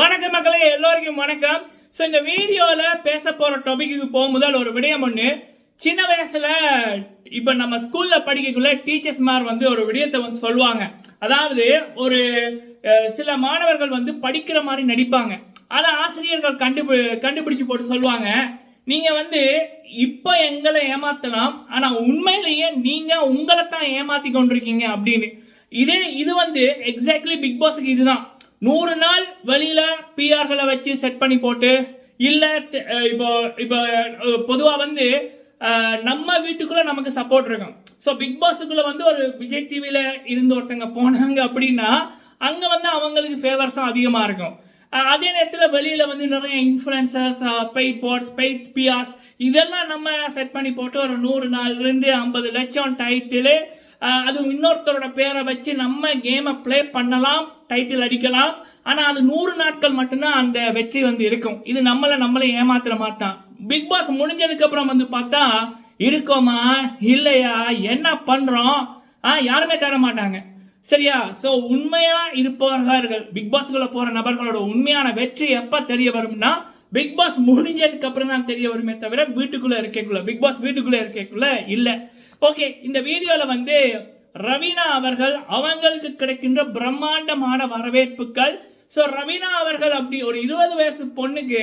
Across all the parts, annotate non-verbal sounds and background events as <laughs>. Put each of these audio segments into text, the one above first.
வணக்கம் மக்களே எல்லோருக்கும் வணக்கம். ஸோ இந்த வீடியோவில் பேச போகிற டாபிக்கு முதல் ஒரு விடயம் ஒன்று சின்ன வயசில் இப்போ நம்ம ஸ்கூலில் படிக்கக்குள்ள டீச்சர்ஸ் மார் வந்து ஒரு விடயத்தை வந்து சொல்லுவாங்க. அதாவது ஒரு சில மாணவர்கள் வந்து படிக்கிற மாதிரி நடிப்பாங்க. அதை ஆசிரியர்கள் கண்டுபி கண்டுபிடிச்சு போட்டு சொல்லுவாங்க. நீங்கள் வந்து இப்போ எங்களை ஏமாத்தலாம் ஆனால் உண்மையிலேயே நீங்கள் உங்களை தான் ஏமாற்றி கொண்டிருக்கீங்க அப்படின்னு. இதே இது வந்து எக்ஸாக்ட்லி பிக் பாஸுக்கு இதுதான். நூறு நாள் வெளியில பிஆர்களை வச்சு செட் பண்ணி போட்டு இல்ல இப்போ இப்போ பொதுவா வந்து நம்ம வீட்டுக்குள்ள நமக்கு சப்போர்ட் இருக்கும். ஸோ பிக் பாஸுக்குள்ள வந்து ஒரு விஜய் டிவியில இருந்து ஒருத்தங்க போனாங்க அப்படின்னா அங்க வந்து அவங்களுக்கு ஃபேவர்ஸும் அதிகமா இருக்கும். அதே நேரத்தில் வெளியில வந்து நிறைய influencers paid ports paid PRs இதெல்லாம் நம்ம செட் பண்ணி போட்டு ஒரு நூறு நாள் இருந்து ஐம்பது லட்சம் டைட்டிலு அதுவும் அது இன்னொருத்தரோட பேரை வச்சு நம்ம கேமை ப்ளே பண்ணலாம் டைட்டில் அடிக்கலாம். ஆனால் அது நூறு நாட்கள் மட்டும்தான் அந்த வெற்றி வந்து இருக்கும். இது நம்மளை நம்மளை ஏமாத்துற மாதிரி தான். பிக் பாஸ் முடிஞ்சதுக்கப்புறம் வந்து பார்த்தா இருக்கோமா? இல்லையா? என்ன பண்ணுறோம் ஆ யாருமே தர மாட்டாங்க. சரியா? ஸோ உண்மையாக இருப்பவர்கள் பிக் பாஸ்குள்ளே போகிற நபர்களோட உண்மையான வெற்றி எப்போ தெரிய வரும்னா பிக் பாஸ் முடிஞ்சதுக்கு அப்புறம் தான் தெரிய வருமே தவிர வீட்டுக்குள்ளே இருக்கக்குள்ள பிக் பாஸ் வீட்டுக்குள்ளே இருக்கக்குள்ள இல்லை. ஓகே இந்த வீடியோவில் வந்து ரவீனா அவர்கள் அவங்களுக்கு கிடைக்கின்ற பிரம்மாண்டமான வரவேற்புகள். ஸோ ரவீனா அவர்கள் அப்படி ஒரு இருபது வயசு பொண்ணுக்கு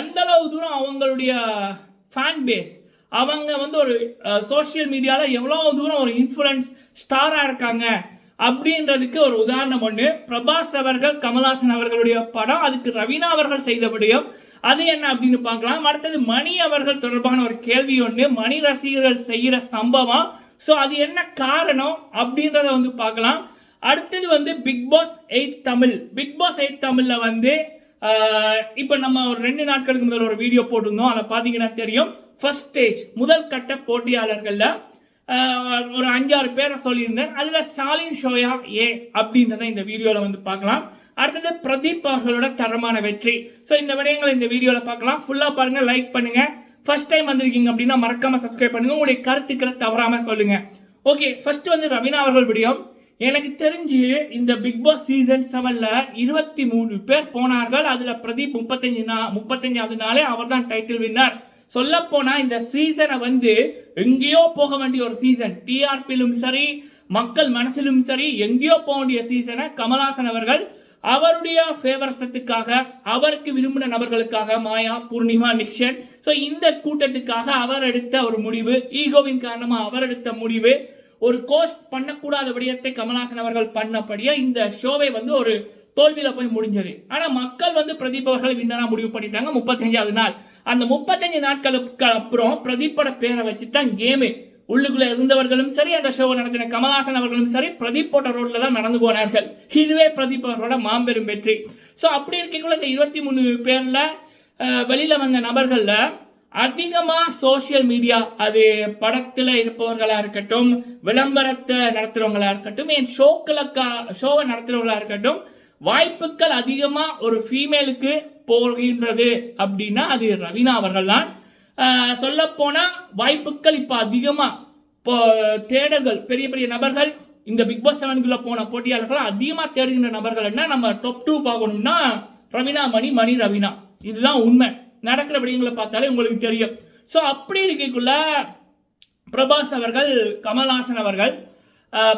எந்த அளவு தூரம் அவங்களுடைய ஃபேன் பேஸ் அவங்க வந்து ஒரு சோஷியல் மீடியாவில் எவ்வளோ தூரம் ஒரு இன்ஃப்ளூயன்ஸ் ஸ்டாராக இருக்காங்க அப்படின்றதுக்கு ஒரு உதாரணம் ஒன்று பிரபாஸ் அவர்கள் கமல்ஹாசன் அவர்களுடைய படம் அதுக்கு ரவீனா அவர்கள் செய்த விடயம். அது என்ன அப்படின்னு பார்க்கலாம். அடுத்தது மணி அவர்கள் தொடர்பான ஒரு கேள்வி ஒன்று மணி ரசிகர்கள் செய்கிற சம்பவம். ஸோ அது என்ன காரணம் அப்படின்றத வந்து பார்க்கலாம். அடுத்தது வந்து Bigg Boss eight Tamil. Bigg Boss eight தமிழில் வந்து இப்போ நம்ம ஒரு ரெண்டு நாட்களுக்கு முதல் ஒரு வீடியோ போட்டிருந்தோம். அதை பார்த்தீங்கன்னா தெரியும். ஃபர்ஸ்ட் ஸ்டேஜ் முதல் கட்ட போட்டியாளர்களில் ஒரு அஞ்சாறு பேரை சொல்லியிருந்தேன். அதில் ஸ்டாலின் ஷோயா ஏ அப்படின்றத இந்த வீடியோவில் வந்து பார்க்கலாம். அடுத்தது பிரதீப் அவர்களோட தரமான வெற்றி. ஸோ இந்த விடயங்களை இந்த வீடியோவில் பார்க்கலாம். ஃபுல்லாக பாருங்கள் லைக் பண்ணுங்கள் ஃபர்ஸ்ட் டைம் வந்திருக்கீங்க அப்படின்னா மறக்காமல் சப்ஸ்கிரைப் பண்ணுங்க. உங்களுடைய கருத்துக்களை தவறாமல் சொல்லுங்கள் ஓகே ஃபர்ஸ்ட் வந்து ரவீனா அவர்கள் விடியம். எனக்கு தெரிஞ்சு இந்த பிக் பாஸ் சீசன் செவன்ல இருபத்தி மூணு பேர் போனார்கள். அதுல பிரதீப் முப்பத்தஞ்சு நா முப்பத்தஞ்சாவது நாளே அவர் தான் டைட்டில் வின்னர் சொல்ல போனா இந்த சீசனை வந்து எங்கேயோ போக வேண்டிய ஒரு சீசன் டிஆர்பியிலும் சரி மக்கள் மனசிலும் சரி எங்கேயோ போக வேண்டிய சீசனை கமல்ஹாசன் அவர்கள் அவருடைய ஃபேவரசத்துக்காக அவருக்கு விரும்பின நபர்களுக்காக மாயா பூர்ணிமா நிக்ஷன். ஸோ இந்த கூட்டத்துக்காக அவர் எடுத்த ஒரு முடிவு ஈகோவின் காரணமாக அவர் எடுத்த முடிவு ஒரு கோஸ்ட் பண்ணக்கூடாத விடயத்தை கமல்ஹாசன் அவர்கள் பண்ணபடியா இந்த ஷோவை வந்து ஒரு தோல்வியில போய் முடிஞ்சது. ஆனா மக்கள் வந்து பிரதீப் அவர்கள் வின்னரா முடிவு பண்ணிட்டாங்க முப்பத்தஞ்சாவது நாள். அந்த முப்பத்தஞ்சு நாட்களுக்கு அப்புறம் பிரதீப்போட பேரை வச்சு தான் கேமு உள்ளுக்குள்ள இருந்தவர்களும் சரி அந்த ஷோவை நடத்தின கமல்ஹாசன் அவர்களும் சரி பிரதீப் போட்ட ரோட்ல தான் நடந்து போனார்கள். இதுவே பிரதீப் அவர்களோட மாபெரும் வெற்றி. ஸோ அப்படி இருக்கக்குள்ள இந்த இருபத்தி மூணு பேர்ல வெளியில் வெளியில வந்த நபர்களில் அதிகமாக சோஷியல் மீடியா அது படத்தில் இருப்பவர்களாக இருக்கட்டும் விளம்பரத்தை நடத்துகிறவங்களாக இருக்கட்டும் என் ஷோக்களுக்கா ஷோவை நடத்துகிறவங்களாக இருக்கட்டும் வாய்ப்புகள் அதிகமாக ஒரு ஃபீமேலுக்கு போகின்றது அப்படின்னா அது ரவீனா அவர்கள் தான் சொல்லப்போனால் வாய்ப்புகள் இப்போ அதிகமாக இப்போ தேடல்கள் பெரிய பெரிய நபர்கள் இந்த பிக் பாஸ் செவனுக்குள்ளே போன போட்டியாளர்கள் அதிகமாக தேடுகின்ற நபர்கள் என்ன? நம்ம டாப் டூ பார்க்கணும்னா ரவினா மணி மணி ரவினா. இதுதான் உண்மை. நடக்கிற விடயங்களை பார்த்தாலே உங்களுக்கு தெரியும். ஸோ அப்படி இருக்கக்குள்ள பிரபாஸ் அவர்கள் கமல்ஹாசன் அவர்கள்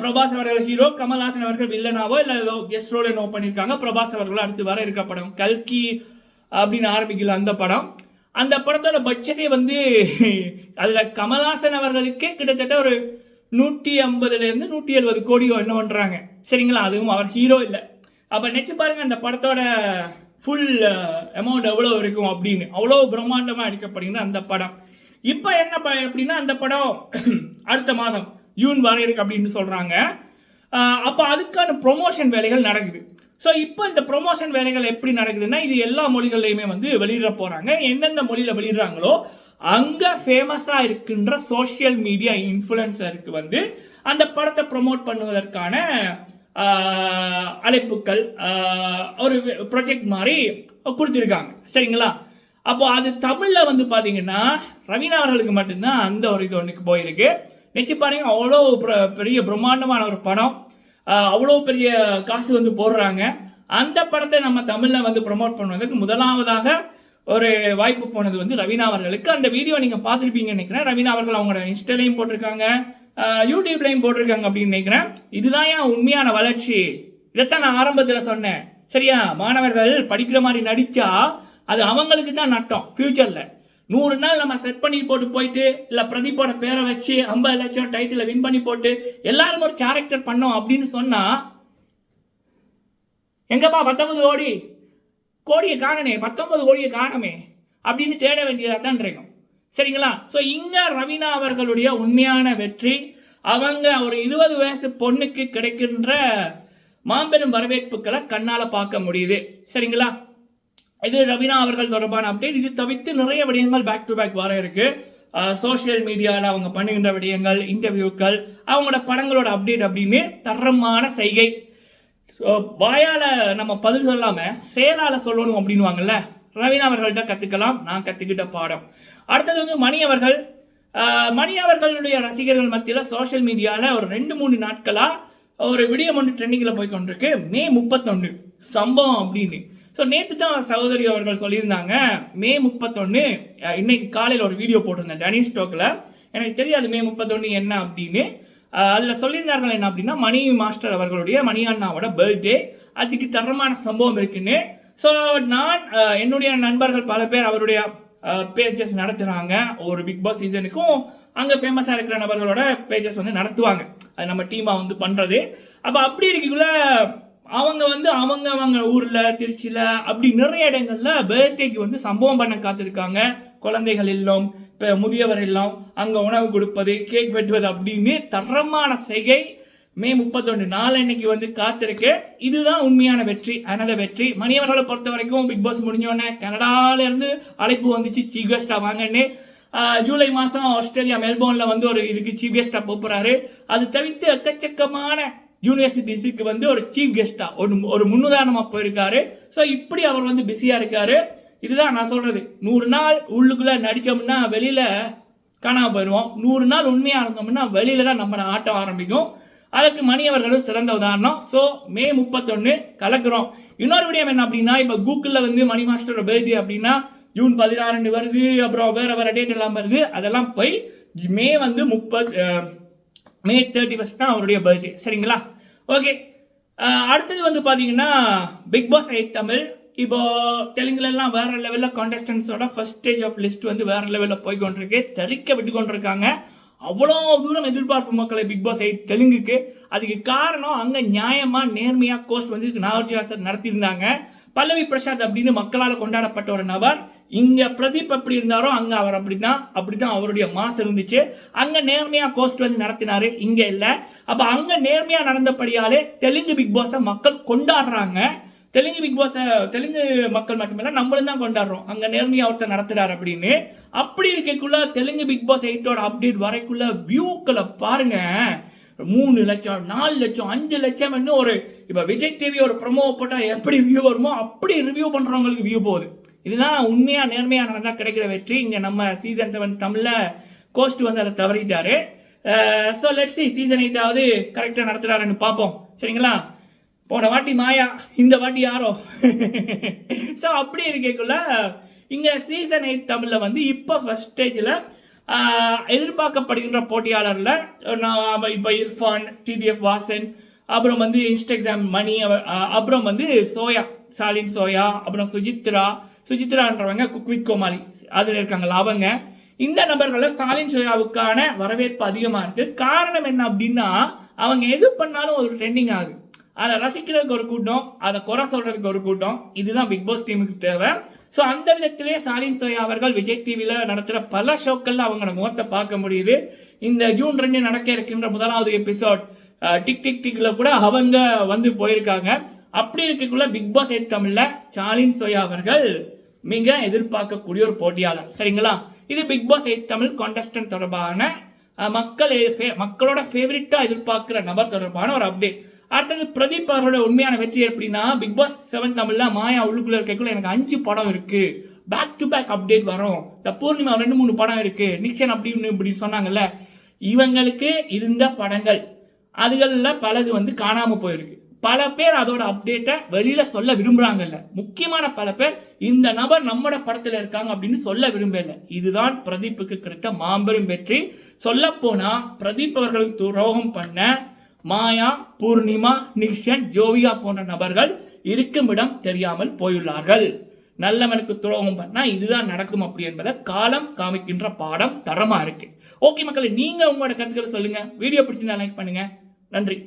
பிரபாஸ் அவர்கள் ஹீரோ கமல்ஹாசன் அவர்கள் வில்லனாவோ இல்லை ஏதோ கெஸ்ட் ரோல் என்னவோ பண்ணியிருக்காங்க. பிரபாஸ் அவர்கள் அடுத்து வர இருக்க படம் கல்கி அப்படின்னு ஆரம்பிக்கல அந்த படம். அந்த படத்தோட பட்ஜெட்டே வந்து அதில் கமல்ஹாசன் அவர்களுக்கே கிட்டத்தட்ட ஒரு நூற்றி ஐம்பதுலேருந்து நூற்றி எழுபது கோடியோ என்ன பண்ணுறாங்க சரிங்களா? அதுவும் அவர் ஹீரோ இல்லை. அப்போ நினச்சி பாருங்கள் அந்த படத்தோட ஃபுல் அமௌண்ட் எவ்வளோ இருக்கும் அப்படின்னு. அவ்வளோ பிரம்மாண்டமாக எடுக்கப்படுகிற அந்த படம். இப்போ என்ன ப அப்படின்னா அந்த படம் <clears throat> அடுத்த மாதம் யூன் வர இருக்கு அப்படின்னு சொல்கிறாங்க அப்போ அதுக்கான ப்ரொமோஷன் வேலைகள் நடக்குது. ஸோ இப்போ இந்த ப்ரொமோஷன் வேலைகள் எப்படி நடக்குதுன்னா இது எல்லா மொழிகள்லையுமே வந்து வெளியிட போகிறாங்க எந்தெந்த மொழியில் வெளியிடுறாங்களோ அங்கே ஃபேமஸாக இருக்கின்ற சோஷியல் மீடியா இன்ஃப்ளூயன்சருக்கு வந்து அந்த படத்தை ப்ரொமோட் பண்ணுவதற்கான அழைப்புக்கள் ஒரு ப்ரொஜெக்ட் மாதிரி கொடுத்துருக்காங்க. சரிங்களா? அப்போ அது தமிழில் வந்து பார்த்தீங்கன்னா ரவீனா அவர்களுக்கு மட்டும்தான் அந்த ஒரு இது ஒன்றுக்கு போயிருக்கு. நினச்சி பாருங்க அவ்வளோ பெரிய பிரம்மாண்டமான ஒரு படம். அவ்வளோ பெரிய காசு வந்து போடுறாங்க. அந்த படத்தை நம்ம தமிழில் வந்து ப்ரொமோட் பண்ணுவதற்கு முதலாவதாக ஒரு வாய்ப்பு போனது வந்து ரவீனா அவர்களுக்கு. அந்த வீடியோ நீங்கள் பார்த்துருப்பீங்கன்னு நினைக்கிறேன். ரவீனா அவர்கள் அவங்களோட இன்ஸ்டாலையும் போட்டிருக்காங்க யூடியூப்லையும் போட்டிருக்காங்க அப்படின்னு நினைக்கிறேன். இதுதான் ஏன் உண்மையான வளர்ச்சி? இதைத்தான் நான் ஆரம்பத்தில் சொன்னேன். சரியா? மாணவர்கள் படிக்கிற மாதிரி நடித்தா அது அவங்களுக்கு தான் நட்டம் ஃப்யூச்சரில் நூறு நாள் நம்ம செட் பண்ணி போட்டு போயிட்டு இல்லை பிரதீப்போட பேரை வச்சு ஐம்பது லட்சம் டைட்டில் வின் பண்ணி போட்டு எல்லாரும் ஒரு கேரக்டர் பண்ணோம் அப்படின்னு சொன்னால் எங்கப்பா பத்தொன்பது கோடி? கோடியை காணனே பத்தொன்பது கோடியை காணமே அப்படின்னு தேட வேண்டியதாக தான் இருக்கும். சரிங்களா? ஸோ இங்கே ரவீனா அவர்களுடைய உண்மையான வெற்றி அவங்க ஒரு இருபது வயசு பொண்ணுக்கு கிடைக்கின்ற மாம்பெரும் வரவேற்புகளை கண்ணால் பார்க்க முடியுது. சரிங்களா? இது ரவீனா அவர்கள் தொடர்பான அப்டேட் இது தவிர்த்து நிறைய விடயங்கள் பேக் டு பேக் வர இருக்கு. சோஷியல் மீடியாவில் அவங்க பண்ணுகின்ற விடயங்கள் இன்டர்வியூக்கள் அவங்களோட படங்களோட அப்டேட் அப்படின்னு தரமான செய்கை. ஸோ வாயால் நம்ம பதில் சொல்லாமல் செயலால் சொல்லணும் அப்படின்வாங்கல்ல ரவீனா அவர்கள்ட்ட கற்றுக்கலாம் நான் கற்றுக்கிட்ட பாடம். அடுத்தது வந்து மணி அவர்கள். மணி அவர்களுடைய ரசிகர்கள் மத்தியில் சோஷியல் மீடியாவில் ஒரு ரெண்டு மூணு நாட்களாக ஒரு விடியம் ஒன்று ட்ரெண்டிங்கில் போய் கொண்டிருக்கு. மே முப்பத்தொன்று சம்பவம் அப்படின்னு. ஸோ நேற்று தான் சகோதரி அவர்கள் சொல்லியிருந்தாங்க மே முப்பத்தொன்று இன்னைக்கு காலையில் ஒரு வீடியோ போட்டிருந்தேன் டனி ஸ்டோக்கில் எனக்கு தெரியாது மே முப்பத்தொன்று என்ன அப்படின்னு. அதில் சொல்லியிருந்தார்கள் என்ன அப்படின்னா மணி மாஸ்டர் அவர்களுடைய மணி அண்ணாவோட பர்த்டே அதுக்கு தரமான சம்பவம் இருக்குன்னு. ஸோ நான் என்னுடைய நண்பர்கள் பல பேர் அவருடைய பேஜஸ் நடத்துகிறாங்க ஒரு பிக் பாஸ் சீசனுக்கும் அங்கே ஃபேமஸாக இருக்கிற நபர்களோட பேஜஸ் வந்து நடத்துவாங்க. அது நம்ம டீமாக வந்து பண்ணுறது அப்போ அப்படி இருக்கக்குள்ள அவங்க வந்து அவங்க அவங்க ஊரில் திருச்சியில் அப்படி நிறைய இடங்களில் பர்த்டேக்கு வந்து சம்பவம் பண்ண காத்திருக்காங்க. குழந்தைகள் இல்லம் இப்போ முதியவர் இல்லம் அங்கே உணவு கொடுப்பது கேக் வெட்டுவது அப்படின்னு தரமான செய்கை மே முப்பத்தொன்று நாளன்னைக்கு வந்து காத்திருக்கு. இதுதான் உண்மையான வெற்றி அனத வெற்றி. மணியவர்களை பொறுத்த வரைக்கும் பிக் பாஸ் முடிஞ்சோடனே கனடாலேருந்து அழைப்பு வந்துச்சு சீஃப் கெஸ்டா வாங்கன்னு. ஜூலை மாதம் ஆஸ்திரேலியா மெல்போர்னில் வந்து ஒரு இதுக்கு சீஃப் கெஸ்டாக போகிறாரு அது தவிர்த்து எக்கச்சக்கமான யூனிவர்சிட்டிஸுக்கு வந்து ஒரு சீஃப் கெஸ்ட்டாக ஒரு ஒரு முன்னுதாரணமாக போயிருக்காரு. ஸோ இப்படி அவர் வந்து பிஸியாக இருக்காரு. இதுதான் நான் சொல்கிறது நூறு நாள் உள்ளுக்குள்ளே நடித்தோம்னா வெளியில் காணாமல் போயிடுவோம் நூறு நாள் உண்மையாக இருந்தோம்னா வெளியில தான் நம்ம ஆட்டம் ஆரம்பிக்கும். அதுக்கு மணி அவர்களும் சிறந்த உதாரணம். ஸோ மே முப்பத்தொன்று கலக்குறோம். இன்னொரு விடயம் என்ன அப்படின்னா இப்போ கூகுளில் வந்து மணி மாஸ்டரோட பர்த்டே அப்படின்னா ஜூன் பதினாறு வருது அப்புறம் வேற வேறு டேட் எல்லாம் வருது. அதெல்லாம் போய் மே வந்து முப்பத் மே தேர்ட்டி ஃபஸ்ட் தான் அவருடைய பர்த்டே சரிங்களா? ஓகே அடுத்தது வந்து பார்த்தீங்கன்னா பிக் பாஸ் எயிட் தமிழ். இப்போ தெலுங்குலலாம் வேற லெவலில் கான்டெஸ்டன்ஸோட ஃபர்ஸ்ட் ஸ்டேஜ் ஆஃப் லிஸ்ட் வந்து வேற லெவலில் போய் கொண்டிருக்கு. தெறிக்க விட்டு கொண்டிருக்காங்க. அவ்வளோ தூரம் எதிர்பார்ப்பு மக்களை பிக் பாஸ் எயிட் தெலுங்குக்கு. அதுக்கு காரணம் அங்கே நியாயமாக நேர்மையாக கோஸ்ட் வந்து நாகார்ஜுனா சார் நடத்தியிருந்தாங்க. பல்லவி பிரசாத் அப்படின்னு மக்களால் கொண்டாடப்பட்ட ஒரு நபர். இங்கே பிரதீப் எப்படி இருந்தாரோ அங்கே அவர் அப்படிதான் அப்படிதான் அவருடைய மாசு இருந்துச்சு. அங்கே நேர்மையாக கோஸ்ட் வந்து நடத்தினாரு. இங்கே இல்லை. அப்போ அங்கே நேர்மையாக நடந்தபடியாலே தெலுங்கு பிக் பாஸை மக்கள் கொண்டாடுறாங்க. தெலுங்கு பிக் பாஸை தெலுங்கு மக்கள் மட்டுமில்ல நம்மளும் தான் கொண்டாடுறோம். அங்கே நேர்மையாக ஒருத்தர் நடத்துகிறார் அப்படின்னு. அப்படி இருக்கக்குள்ள தெலுங்கு பிக் பாஸ் எயிட்டோட அப்டேட் வரைக்குள்ள வியூக்களை பாருங்கள் மூணு லட்சம் நாலு லட்சம் அஞ்சு லட்சம் இன்னும் ஒரு இப்போ விஜய் டிவி ஒரு ப்ரொமோ போட்டால் எப்படி வியூ வருமோ அப்படி ரிவ்யூ பண்ணுறவங்களுக்கு வியூ போகுது. இதுதான் உண்மையாக நேர்மையாக நடந்தால் கிடைக்கிற வெற்றி. இங்கே நம்ம சீசன் செவன் தமிழில் கோஸ்ட் வந்து அதை தவறிட்டாரு. ஸோ லெட் சி சீசன் எயிட்டாவது கரெக்டாக நடத்துகிறாருன்னு பார்ப்போம். சரிங்களா? போன வாட்டி மாயா இந்த வாட்டி யாரோ? <laughs> ஸோ அப்படி இருக்கக்குள்ள இங்கே சீசன் எயிட் தமிழில் வந்து இப்போ ஃபஸ்ட் ஸ்டேஜில் எதிர்பார்க்கப்படுகின்ற போட்டியாளரில் நான் இப்போ இர்ஃபான் டிடிஎஃப் வாசன் அப்புறம் வந்து இன்ஸ்டாகிராம் மணி அப்புறம் வந்து சோயா சாலின் சோயா அப்புறம் சுஜித்ரா சுஜித்ரான்றவங்க குக்வித் கோமாளி அதில் இருக்காங்களா அவங்க. இந்த நபர்களில் ஸ்டாலின் சோயாவுக்கான வரவேற்பு அதிகமாக இருக்குது காரணம் என்ன அப்படின்னா அவங்க எது பண்ணாலும் ஒரு ட்ரெண்டிங் ஆகுது. அதை ரசிக்கிறதுக்கு ஒரு கூட்டம் அதை குறை சொல்கிறதுக்கு ஒரு கூட்டம் இதுதான் பிக் பாஸ் டீமுக்கு தேவை. ஸோ அந்த விதத்திலே ஸ்டாலின் சோயா அவர்கள் விஜய் டிவியில் நடத்துகிற பல ஷோக்களில் அவங்களோட முகத்தை பார்க்க முடியுது. இந்த ஜூன் ரெண்டு நடக்க இருக்கின்ற முதலாவது எபிசோட் டிக் டிக் டிக்ல கூட அவங்க வந்து போயிருக்காங்க. அப்படி இருக்கக்குள்ள பிக் பாஸ் எயிட் தமிழில் ஸ்டாலின் சோயா அவர்கள் மிக எதிர்பார்க்கக்கூடிய ஒரு போட்டியாளர். சரிங்களா? இது Bigg Boss eight Tamil contestant தொடர்பான மக்கள் ஃபே- மக்களோட ஃபேவரட்டாக எதிர்பார்க்குற நபர் தொடர்பான ஒரு அப்டேட் அடுத்தது பிரதீப் அவரோட உண்மையான வெற்றி எப்படின்னா பிக் பாஸ் செவன் தமிழ்ல மாயா உள்ளுக்குள்ள இருக்கக்குள்ள எனக்கு அஞ்சு படம் இருக்கு. பேக் டு பேக் அப்டேட் வரும். இந்த பூர்ணிமா ரெண்டு மூணு படம் இருக்கு. நிக்சன் அப்படின்னு இப்படி சொன்னாங்கல்ல. இவங்களுக்கு இருந்த படங்கள் அதுகளில் பலது வந்து காணாமல் போயிருக்கு. பல பேர் அதோட அப்டேட்டை வெளியில் சொல்ல விரும்புகிறாங்கல்ல முக்கியமான பல பேர் இந்த நபர் நம்மட படத்தில் இருக்காங்க அப்படின்னு சொல்ல விரும்பல. இதுதான் பிரதீப்புக்கு கிடைத்த மாபெரும் வெற்றி. சொல்லப்போனால் பிரதீப் அவர்களுக்கு துரோகம் பண்ண மாயா பூர்ணிமா நிக்ஷன் ஜோவியா போன்ற நபர்கள் இருக்குமிடம் தெரியாமல் போயுள்ளார்கள். நல்லவனுக்கு துரோகம் பண்ணால் இதுதான் நடக்கும் அப்படி என்பதை காலம் காமிக்கின்ற பாடம் தரமாக இருக்கு. ஓகே மக்களை நீங்கள் உங்களோட கருத்துக்களை சொல்லுங்கள் வீடியோ பிடிச்சிருந்தா லைக் பண்ணுங்கள் நன்றி.